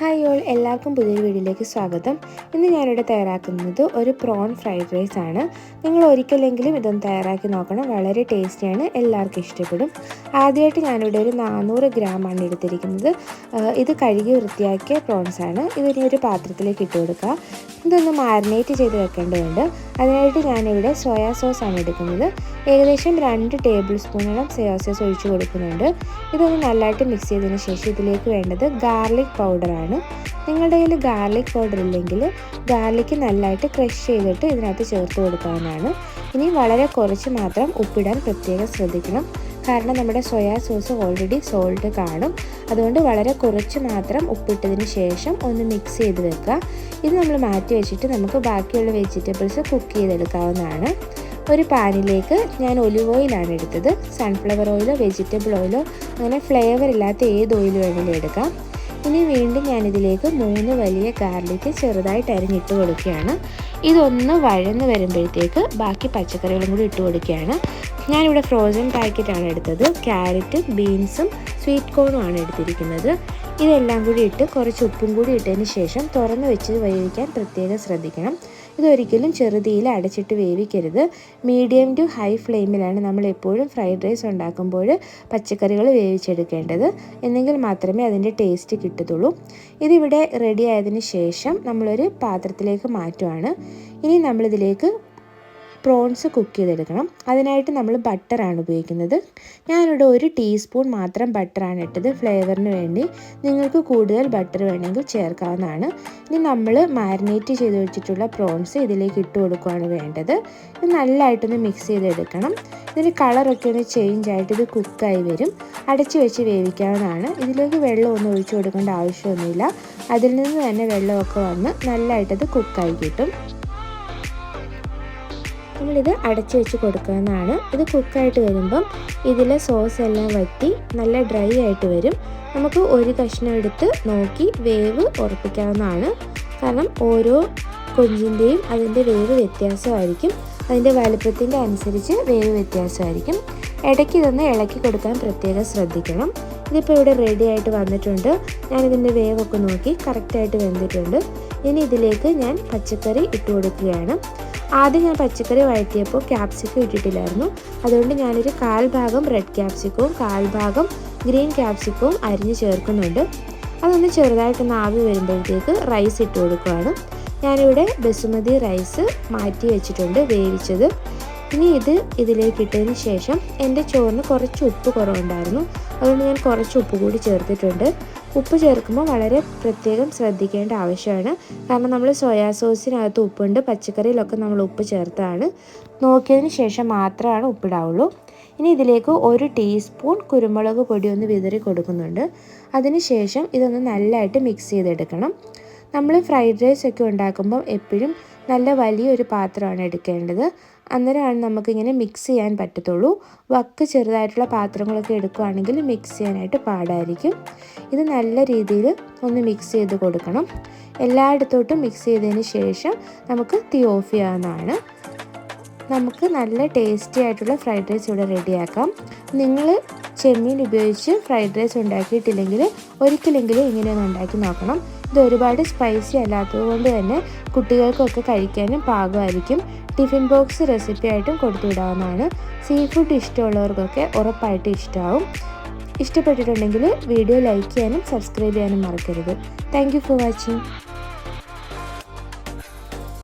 Hi all എല്ലാവർക്കും പുതിയൊരു വീഡിയോയിലേക്ക് സ്വാഗതം. ഇന്ന് ഞാനിവിടെ തയ്യാറാക്കുന്നത് ഒരു പ്രോൺ ഫ്രൈഡ് റൈസ് ആണ്. നിങ്ങൾ ഒരിക്കലെങ്കിലും ഇതൊന്ന് തയ്യാറാക്കി നോക്കണം. വളരെ ടേസ്റ്റിയാണ് എല്ലാവർക്കും ഇഷ്ടപ്പെടും. ആദ്യമായിട്ട് ഞാനിവിടെ ഒരു നാനൂറ് ഗ്രാമാണ് എടുത്തിരിക്കുന്നത്. ഇത് കഴുകി വൃത്തിയാക്കിയ പ്രോൺസ് ആണ്. ഇതിനി ഒരു പാത്രത്തിലേക്ക് ഇട്ട് കൊടുക്കുക. ഇതൊന്ന് മാരിനേറ്റ് ചെയ്ത് വെക്കേണ്ടതുണ്ട്. അതിനായിട്ട് ഞാനിവിടെ സോയാ സോസ് ആണ് എടുക്കുന്നത്. ഏകദേശം രണ്ട് ടേബിൾ സ്പൂണോളം സോയാ സോസ് ഒഴിച്ച് കൊടുക്കുന്നുണ്ട്. ഇതൊന്ന് നല്ലതായിട്ട് മിക്സ് ചെയ്തതിന് ശേഷം ഇതിലേക്ക് വേണ്ടത് ഗാർലിക് പൗഡറാണ് നിങ്ങളുടെ കയ്യിൽ ഗാർലിക് പൗഡർ ഇല്ലെങ്കിൽ ഗാർലിക്ക് നല്ലതായിട്ട് ക്രഷ് ചെയ്തിട്ട് ഇതിനകത്ത് ചേർത്ത് കൊടുക്കാവുന്നതാണ്. ഇനി വളരെ കുറച്ച് മാത്രം ഉപ്പിടാൻ പ്രത്യേകം ശ്രദ്ധിക്കണം. കാരണം നമ്മുടെ സോയാ സോസ് ഓൾറെഡി സോൾട്ട് കാണും. അതുകൊണ്ട് വളരെ കുറച്ച് മാത്രം ഉപ്പിട്ടതിന് ശേഷം ഒന്ന് മിക്സ് ചെയ്ത് വെക്കുക. ഇത് നമ്മൾ മാറ്റി വെച്ചിട്ട് നമുക്ക് ബാക്കിയുള്ള വെജിറ്റബിൾസ് കുക്ക് ചെയ്തെടുക്കാവുന്നതാണ്. ഒരു പാനിലേക്ക് ഞാൻ ഒലിവ് ഓയിലാണ് എടുത്തത്. സൺഫ്ലവർ ഓയിലോ വെജിറ്റബിൾ ഓയിലോ അങ്ങനെ ഫ്ലേവർ ഇല്ലാത്ത ഏത് ഓയിൽ വേണമെങ്കിലും എടുക്കാം. ഇനി വീണ്ടും ഞാനിതിലേക്ക് മൂന്ന് വലിയ ഗാർലിക്ക് ചെറുതായിട്ട് അരിഞ്ഞിട്ട് കൊടുക്കുകയാണ്. ഇതൊന്ന് വഴന്ന് വരുമ്പോഴത്തേക്ക് ബാക്കി പച്ചക്കറികളും കൂടി ഇട്ട് കൊടുക്കുകയാണ്. ഞാനിവിടെ ഫ്രോസൺ പാക്കറ്റാണ് എടുത്തത്. ക്യാരറ്റും ബീൻസും സ്വീറ്റ് കോണും ആണ് എടുത്തിരിക്കുന്നത്. ഇതെല്ലാം കൂടി ഇട്ട് കുറച്ച് ഉപ്പും കൂടി ഇട്ടതിന് ശേഷം തുറന്ന് വെച്ച് വേവിക്കാൻ പ്രത്യേകം ശ്രദ്ധിക്കണം. ഇതൊരിക്കലും ചെറുതീയിൽ അടച്ചിട്ട് വേവിക്കരുത്. മീഡിയം ടു ഹൈ ഫ്ലെയിമിലാണ് നമ്മൾ എപ്പോഴും ഫ്രൈഡ് റൈസ് ഉണ്ടാക്കുമ്പോൾ പച്ചക്കറികൾ വേവിച്ചെടുക്കേണ്ടത്. എന്നെങ്കിൽ മാത്രമേ അതിന്റെ ടേസ്റ്റ് കിട്ടത്തുള്ളൂ. ഇതിവിടെ റെഡി ആയതിന് ശേഷം നമ്മളൊരു പാത്രത്തിലേക്ക് മാറ്റുവാണ്. ഇനി നമ്മളിതിലേക്ക് പ്രോൺസ് കുക്ക് ചെയ്തെടുക്കണം. അതിനായിട്ട് നമ്മൾ ബട്ടറാണ് ഉപയോഗിക്കുന്നത്. ഞാനിവിടെ ഒരു ടീസ്പൂൺ മാത്രം ബട്ടറാണ് ഇട്ടത്. ഫ്ലേവറിന് വേണ്ടി നിങ്ങൾക്ക് കൂടുതൽ ബട്ടർ വേണമെങ്കിൽ ചേർക്കാവുന്നതാണ്. ഇനി നമ്മൾ മാരിനേറ്റ് ചെയ്ത് വെച്ചിട്ടുള്ള പ്രോൺസ് ഇതിലേക്ക് ഇട്ട് കൊടുക്കുകയാണ് വേണ്ടത്. ഇത് നല്ലതായിട്ടൊന്ന് മിക്സ് ചെയ്തെടുക്കണം. ഇതിന് കളറൊക്കെ ഒന്ന് ചേഞ്ച് ആയിട്ട് ഇത് കുക്കായി വരും. അടച്ച് വെച്ച് വേവിക്കാവുന്നതാണ്. ഇതിലേക്ക് വെള്ളമൊന്നും ഒഴിച്ചു കൊടുക്കേണ്ട ആവശ്യമൊന്നുമില്ല. അതിൽ നിന്ന് തന്നെ വെള്ളമൊക്കെ വന്ന് നല്ലതായിട്ടത് കുക്കായി കിട്ടും. നമ്മളിത് അടച്ചു വെച്ച് കൊടുക്കാവുന്നതാണ് ഇത് കുക്കായിട്ട് വരുമ്പം ഇതിലെ സോസ് എല്ലാം വറ്റി നല്ല ഡ്രൈ ആയിട്ട് വരും. നമുക്ക് ഒരു കഷ്ണം എടുത്ത് നോക്കി വേവ് ഉറപ്പിക്കാവുന്നതാണ്. കാരണം ഓരോ കൊഞ്ചിന്റെയും അതിന്റെ വേവ് വ്യത്യാസമായിരിക്കും. അതിന്റെ വലുപ്പത്തിന്റെ അനുസരിച്ച് വേവ് വ്യത്യാസമായിരിക്കും. ഇടയ്ക്ക് ഇതൊന്ന് ഇളക്കി കൊടുക്കാൻ പ്രത്യേകം ശ്രദ്ധിക്കണം. ഇതിപ്പോൾ ഇവിടെ റെഡി ആയിട്ട് വന്നിട്ടുണ്ട്. ഞാനിതിന്റെ വേവൊക്കെ നോക്കി കറക്റ്റായിട്ട് വെന്തിട്ടുണ്ട്. ഇനി ഇതിലേക്ക് ഞാൻ പച്ചക്കറി ഇട്ട് കൊടുക്കുകയാണ്. ആദ്യം ഞാൻ പച്ചക്കറി വഴറ്റിയപ്പോൾ ക്യാപ്സിക്കം ഇട്ടിട്ടില്ലായിരുന്നു. അതുകൊണ്ട് ഞാനൊരു കാൽ ഭാഗം റെഡ് ക്യാപ്സിക്കവും കാൽ ഭാഗം ഗ്രീൻ ക്യാപ്സിക്കവും അരിഞ്ഞ് ചേർക്കുന്നുണ്ട്. അതൊന്ന് ചെറുതായിട്ടൊന്ന് ആവി വരുമ്പോഴത്തേക്ക് റൈസ് ഇട്ട് കൊടുക്കുകയാണ്. ഞാനിവിടെ ബസുമതി റൈസ് മാറ്റി വെച്ചിട്ടുണ്ട് വേവിച്ചത്. ഇനി ഇത് ഇതിലേക്ക് ഇട്ടതിന് ശേഷം എന്റെ ചോറിന് കുറച്ച് ഉപ്പ് കുറവുണ്ടായിരുന്നു. അതുകൊണ്ട് ഞാൻ കുറച്ച് ഉപ്പ് കൂടി ചേർത്തിട്ടുണ്ട്. ഉപ്പ് ചേർക്കുമ്പോൾ വളരെ പ്രത്യേകം ശ്രദ്ധിക്കേണ്ട ആവശ്യമാണ്. കാരണം നമ്മൾ സോയാ സോസിനകത്ത് ഉപ്പുണ്ട് പച്ചക്കറിയിലൊക്കെ നമ്മൾ ഉപ്പ് ചേർത്താണ്. നോക്കിയതിന് ശേഷം മാത്രമാണ് ഉപ്പിടാവുള്ളൂ. ഇനി ഇതിലേക്ക് ഒരു ടീസ്പൂൺ കുരുമുളക് പൊടി ഒന്ന് വിതറി കൊടുക്കുന്നുണ്ട്. അതിനുശേഷം ഇതൊന്ന് നല്ലതായിട്ട് മിക്സ് ചെയ്തെടുക്കണം. നമ്മൾ ഫ്രൈഡ് റൈസ് ഒക്കെ ഉണ്ടാക്കുമ്പോൾ എപ്പോഴും നല്ല വലിയൊരു പാത്രമാണ് എടുക്കേണ്ടത്. അന്നേരമാണ് നമുക്കിങ്ങനെ മിക്സ് ചെയ്യാൻ പറ്റത്തുള്ളൂ. വക്ക് ചെറുതായിട്ടുള്ള പാത്രങ്ങളൊക്കെ എടുക്കുകയാണെങ്കിൽ മിക്സ് ചെയ്യാനായിട്ട് പാടായിരിക്കും. ഇത് നല്ല രീതിയിൽ ഒന്ന് മിക്സ് ചെയ്ത് കൊടുക്കണം. എല്ലായിടത്തോട്ടും മിക്സ് ചെയ്തതിന് ശേഷം നമുക്ക് തീ ഓഫ് ചെയ്യാവുന്നതാണ്. നമുക്ക് നല്ല ടേസ്റ്റി ആയിട്ടുള്ള ഫ്രൈഡ് റൈസ് ഇവിടെ റെഡിയാക്കാം നിങ്ങൾ ചെമ്മീൻ ഉപയോഗിച്ച് ഫ്രൈഡ് റൈസ് ഉണ്ടാക്കിയിട്ടില്ലെങ്കിൽ ഒരിക്കലെങ്കിലും ഇങ്ങനെയൊന്ന് ഉണ്ടാക്കി നോക്കണം. ഇത് ഒരുപാട് സ്പൈസി അല്ലാത്തത് കൊണ്ട് തന്നെ കുട്ടികൾക്കൊക്കെ കഴിക്കാനും പാകമായിരിക്കും. ടിഫിൻ ബോക്സ് റെസിപ്പി ആയിട്ടും കൊടുത്തുവിടാവുന്നതാണ് സീ ഫുഡ് ഇഷ്ടമുള്ളവർക്കൊക്കെ ഉറപ്പായിട്ട് ഇഷ്ടമാവും ഇഷ്ടപ്പെട്ടിട്ടുണ്ടെങ്കിൽ വീഡിയോ ലൈക്ക് ചെയ്യാനും സബ്സ്ക്രൈബ് ചെയ്യാനും മറക്കരുത്. Thank for watching